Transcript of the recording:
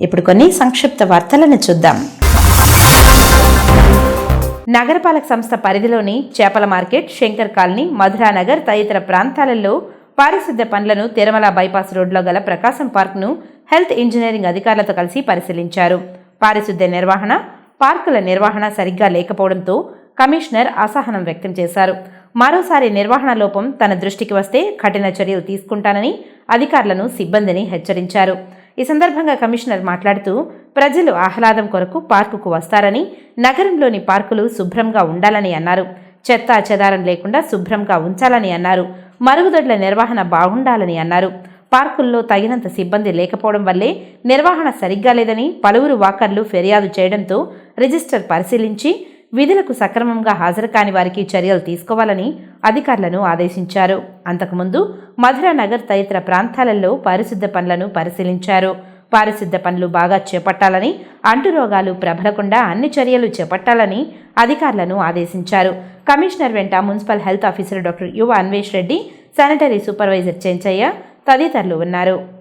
ఇప్పుడు కొన్ని సంక్షిప్త వార్తలను చూద్దాం. నగరపాలక సంస్థ పరిధిలోని చేపల మార్కెట్ శంకర్ కాలనీ మధురానగర్ తదితర ప్రాంతాలలో పారిశుద్ధ్య పనులను తిరుమల బైపాస్ రోడ్లో గల ప్రకాశం పార్క్ను హెల్త్ ఇంజనీరింగ్ అధికారులతో కలిసి పరిశీలించారు. పారిశుద్ధ్య నిర్వహణ పార్కుల నిర్వహణ సరిగ్గా లేకపోవడంతో కమిషనర్ అసహనం వ్యక్తం చేశారు. మరోసారి నిర్వహణ లోపం తన దృష్టికి వస్తే కఠిన చర్యలు తీసుకుంటానని అధికారులను సిబ్బందిని హెచ్చరించారు. ఈ సందర్భంగా కమిషనర్ మాట్లాడుతూ ప్రజలు ఆహ్లాదం కొరకు పార్కుకు వస్తారని నగరంలోని పార్కులు శుభ్రంగా ఉండాలని అన్నారు. చెత్త చెదారం లేకుండా శుభ్రంగా ఉంచాలని అన్నారు. మరుగుదొడ్ల నిర్వహణ బాగుండాలని అన్నారు. పార్కుల్లో తగినంత సిబ్బంది లేకపోవడం వల్లే నిర్వహణ సరిగ్గా లేదని పలువురు వాకర్లు ఫిర్యాదు చేయడంతో రిజిస్టర్ పరిశీలించి విధులకు సక్రమంగా హాజరు కాని వారికి చర్యలు తీసుకోవాలని అధికారులను ఆదేశించారు. అంతకుముందు మధుర నగర్ తదితర ప్రాంతాలలో పారిశుద్ధ పనులను పరిశీలించారు. పారిశుద్ధ పనులు బాగా చేపట్టాలని అంటురోగాలు ప్రబలకుండా అన్ని చర్యలు చేపట్టాలని అధికారులను ఆదేశించారు. కమిషనర్ వెంట municipal health officer doctor Yuva Anvesh Reddy sanitary supervisor Chenchaiah తదితరులు ఉన్నారు.